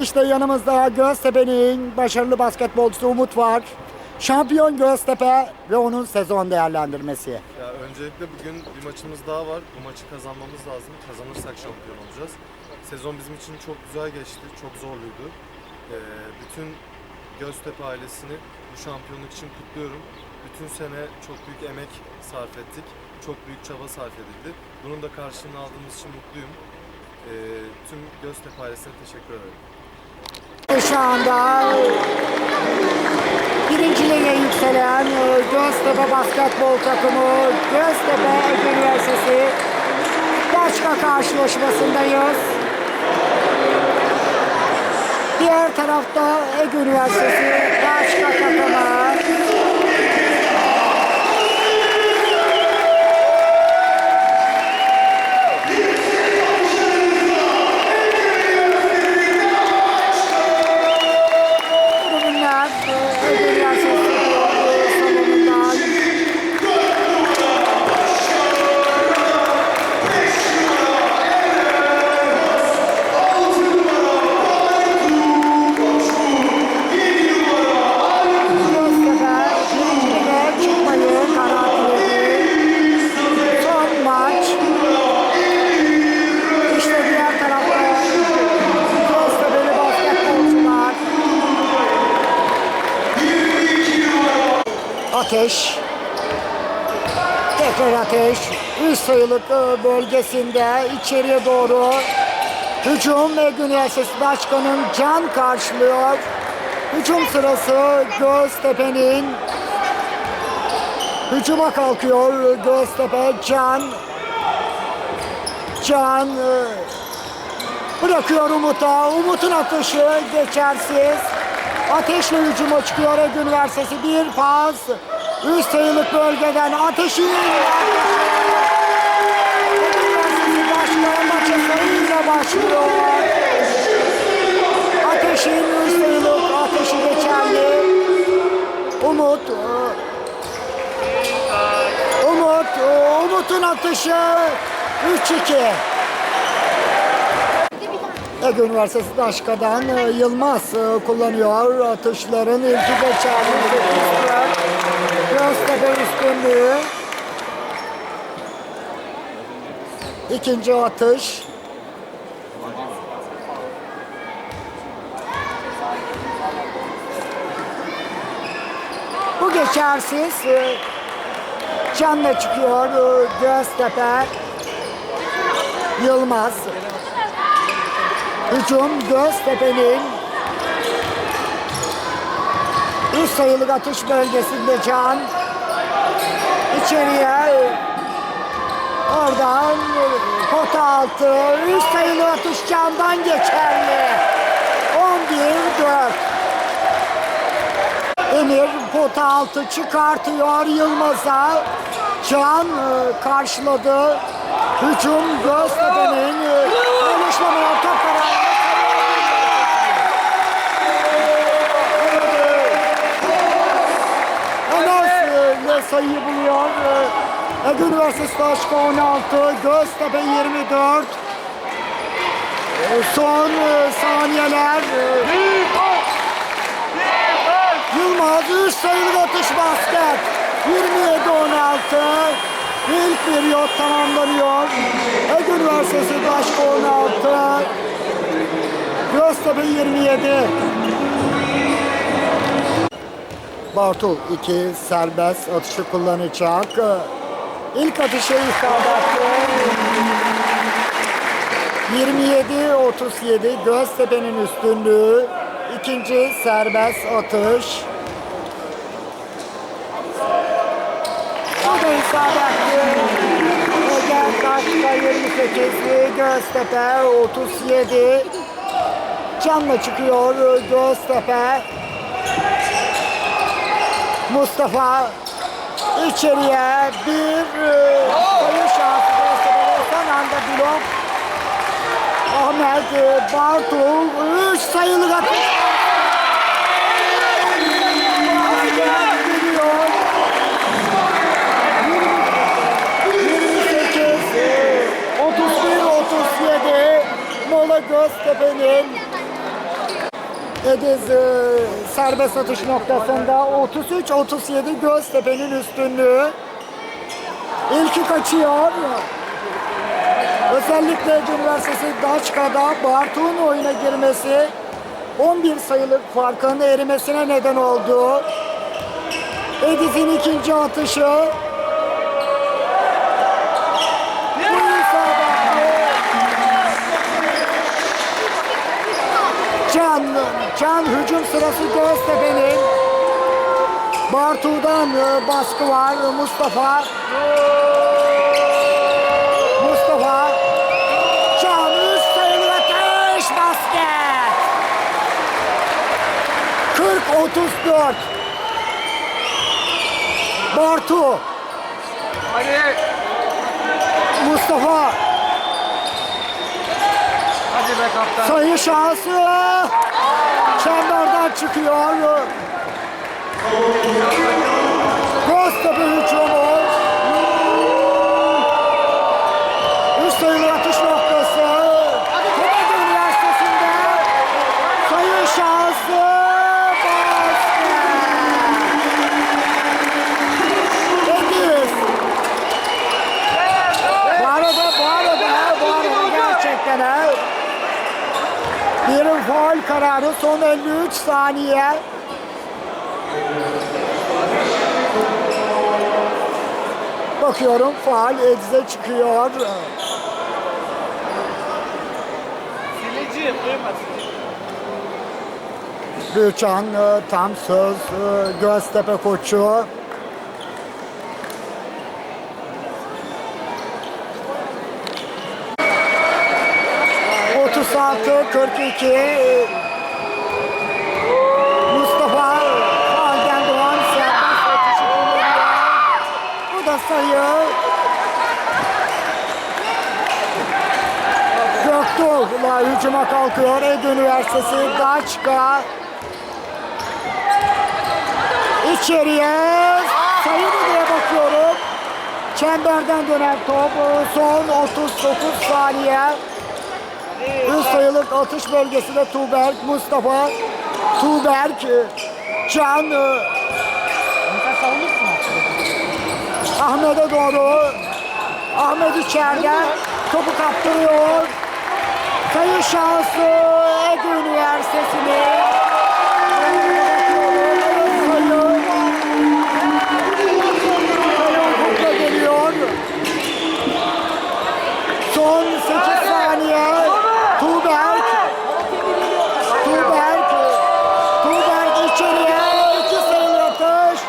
İşte yanımızda Göztepe'nin başarılı basketbolcusu Umut var. Şampiyon Göztepe ve onun sezon değerlendirmesi. Ya öncelikle bugün bir maçımız daha var. Bu maçı kazanmamız lazım. Kazanırsak şampiyon olacağız. Sezon bizim için çok güzel geçti. Çok zorluydu. Ee, bütün Göztepe ailesini bu şampiyonluk için kutluyorum. Bütün sene çok büyük emek sarf ettik. Çok büyük çaba sarf edildi. Bunun da karşılığını aldığımız için mutluyum. Ee, tüm Göztepe ailesine teşekkür ederim. Şu anda birinciliğe yükselen e, Göztepe basketbol takımı Göztepe Üniversitesi başka karşılaşmasındayız. Diğer tarafta Ege Üniversitesi başka takımı. Sayılık bölgesinde içeriye doğru hücum ve Üniversitesi Başkanı'nın can karşılıyor. Hücum sırası Göztepe'nin hücuma kalkıyor Göztepe Can Can e, bırakıyor Umut'a. Umut'un atışı geçersiz. Ateşle hücuma çıkıyor Ege Üniversitesi. Bir pas. Üst sayılık bölgeden ateşin. Ege Başlayan maça sayıyla başlıyor. Ateşin üst sayılık ateşi geçerli. Umut. e, Umut. e, Umut'un atışı 3-2. Ege Üniversitesi Başkan'dan e, Yılmaz kullanıyor. Atışların ilki geçerli. Göztepe üstünlüğü. İkinci atış. Bu geçersiz. E, Canla çıkıyor e, Göztepe. Yılmaz. Hücum Göztepe'nin üst sayılık atış bölgesinde Can içeriye oradan pota altı üst sayılı atış Can'dan geçerli 11-4 Emir pota altı çıkartıyor Yılmaz'a Can e, karşıladı hücum Göztepe'nin e, konuşlamaya top kararı Enes e, sayıyı buluyor. Ege Üniversitesi Taşka 16, Göztepe 24. E, Son e, saniyeler. e, Yılmaz üst sayılı atış basket. 27-16. İlk periyot tamamlanıyor. Ege Üniversitesi Taşka 16. Göztepe 27. Bartul 2 serbest atışı kullanacak. İlk atışı isabetli. 27-37 Göztepe'nin üstünlüğü. İkinci serbest atış. Bu da isabetli. Ege Taşka 28, Göztepe 37. Canla çıkıyor Göztepe. Mustafa içeriye bir e, sayı şansı Göztepe'de son anda blok. Ahmet e, Bartul 3 sayılı atış. Ahmet gidiyor. 28 31 37 Mola Göztepe'nin Ediz e, serbest atış noktasında 33-37 Göztepe'nin üstünlüğü. İlki kaçıyor. Özellikle Ege Üniversitesi Daçka'da Bartu'nun oyuna girmesi 11 sayılık farkın erimesine neden oldu. Ediz'in ikinci atışı. Bu isabetli. Can, Can hücum sırası Göztepe'nin. Bartu'dan e, baskı var. Mustafa. Mustafa. Can üst sayılı ateş basket. 40-34. Bartu. Hadi. Mustafa. Hadi be kaptan. Sayı şansı. Çemberden çıkıyor. Göztepe hücumu. Üst sayılı atış noktası. Kocaeli Üniversitesi'nde sayı şansı. Basket. Ediz. Bu arada, bu arada, bu arada gerçekten ha. Bir faul kararı son 53 saniye. Bakıyorum faul Ediz'e çıkıyor. Sileci. Gülçan e, tam söz e, Göztepe koçu. Altı, 42. Da sayı. Göktuğ'la hücuma kalkıyor. Ege Üniversitesi Daçka. İçeriye sayı diye bakıyorum. Çemberden dönen top. Son 39 saniye. Üst sayılık atış bölgesinde Tuğberk, Mustafa, Tuğberk, Can, Ahmet'e doğru. Ahmet içeride. Topu kaptırıyor. Sayı şansı Ege Üniversitesi'nin. Sayı. Sayı hukukla geliyor. Son 8 saniye. Tuğberk. Tuğberk. Tuğberk içeriye. İki sayılı atış.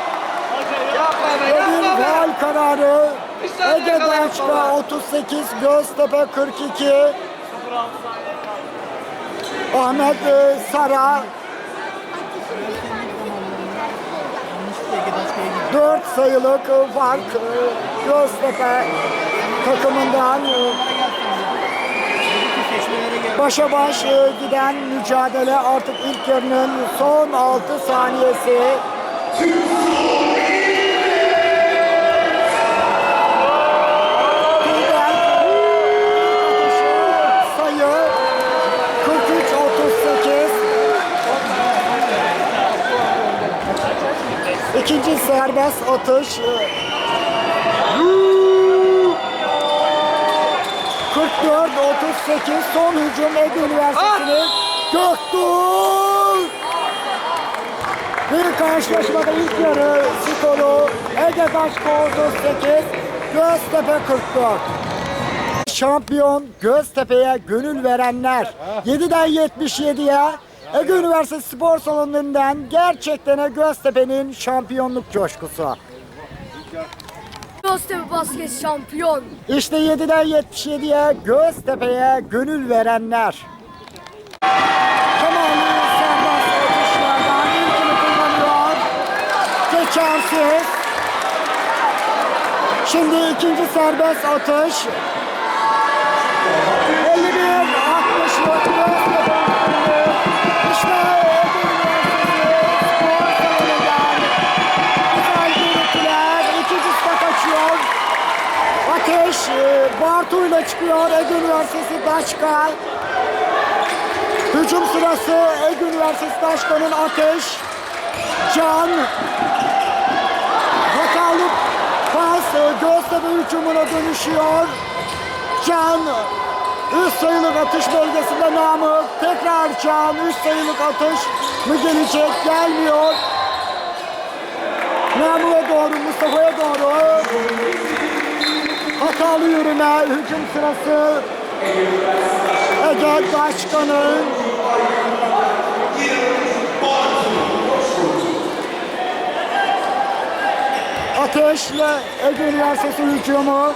Yapma be Ve bir yapma be. faul kararı. Bir saniye Ege kala Daçka yapma. 38, Göztepe 42. Ahmet e, Sara 4 sayılık fark e, Göztepe takımından e, başa baş giden mücadele artık ilk yarının son 6 saniyesi. İkinci serbest atış. 44-38 son hücum Ege Üniversitesi'nin Göktuğ! Bir karşılaşmada ilk yarı skoru Ege Daşko 38 Göztepe 44 Şampiyon Göztepe'ye gönül verenler. 7'den 77'ye Ege Üniversitesi Spor Salonu'ndan gerçekten Göztepe'nin şampiyonluk coşkusu. Göztepe basket şampiyon. İşte 7'den 77'ye Göztepe'ye gönül verenler. Kemal'i serbest atışlardan ilkini kullanıyor. Geçersiz. Şimdi ikinci serbest atış. 51 60'lık Göztepe. Ateş e, Bartu'yla çıkıyor Ege Üniversitesi Daçka. Hücum sırası Ege Üniversitesi Başkanı'nın Ateş, Can, hatalı pas e, Göztepe hücumuna dönüşüyor. Can, üst sayılık atış bölgesinde Namık, tekrar Can, üst sayılık atış mı gelecek, gelmiyor. Namık'a doğru, Mustafa'ya doğru. Hatalı yürüme, hücum sırası Ege Başkanı. Ateşle Ege Üniversitesi hücumu.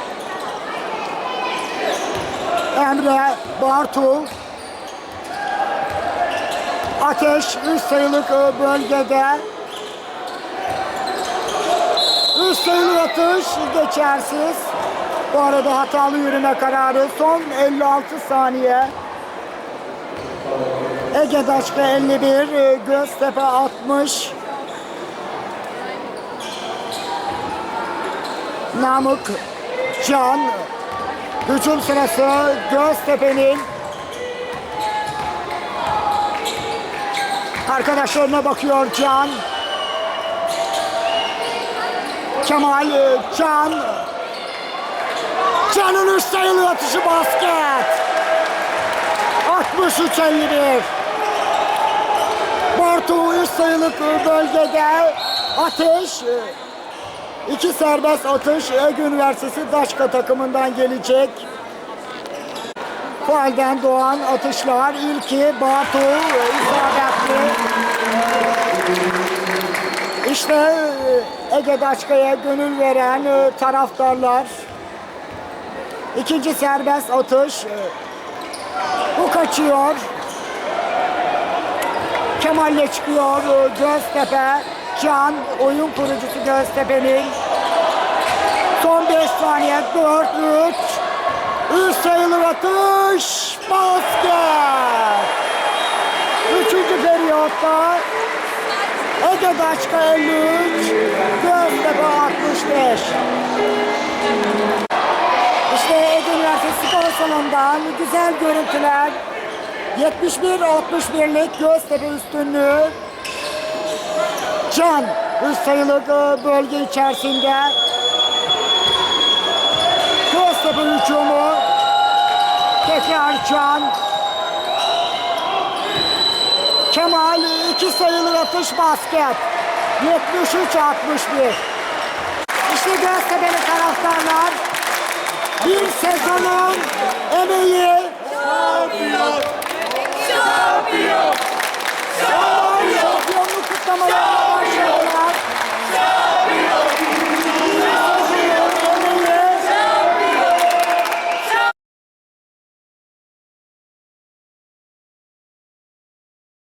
Emre Bartul. Ateş üst sayılık e, bölgede. Üst sayılı atış geçersiz. Bu arada hatalı yürüme kararı son 56 saniye. Ege Daşka 51, e, Göztepe 60. Namık Can hücum sırası Göztepe'nin arkadaşlarına bakıyor Can Kemal e, Can Can'ın sayılı atışı basket 63-51 Bartu üç sayılık bölgede Ateş İki serbest atış Ege Üniversitesi Daşka takımından gelecek. Faalden doğan atışlar ilki Batu isabetli. İşte Ege Daşka'ya gönül veren e, taraftarlar. İkinci serbest atış. Bu kaçıyor. Kemal'le çıkıyor Göztepe. Can oyun kurucusu Göztepe'nin. Son 5 saniye 4 3 3 sayılır atış. Basket. Üçüncü periyotta Ege Daşka 53 Göztepe 65 İşte Ege Üniversitesi Spor Salonu'ndan güzel görüntüler. 71-61'lik Göztepe üstünlüğü. Can üst sayılık e, bölge içerisinde. Göztepe hücumu. Tekrar Can. Kemal iki sayılı atış basket. 73-61 İşte Göztepe'li taraftarlar bir sezonun emeği. Şampiyon, şampiyon, şampiyon.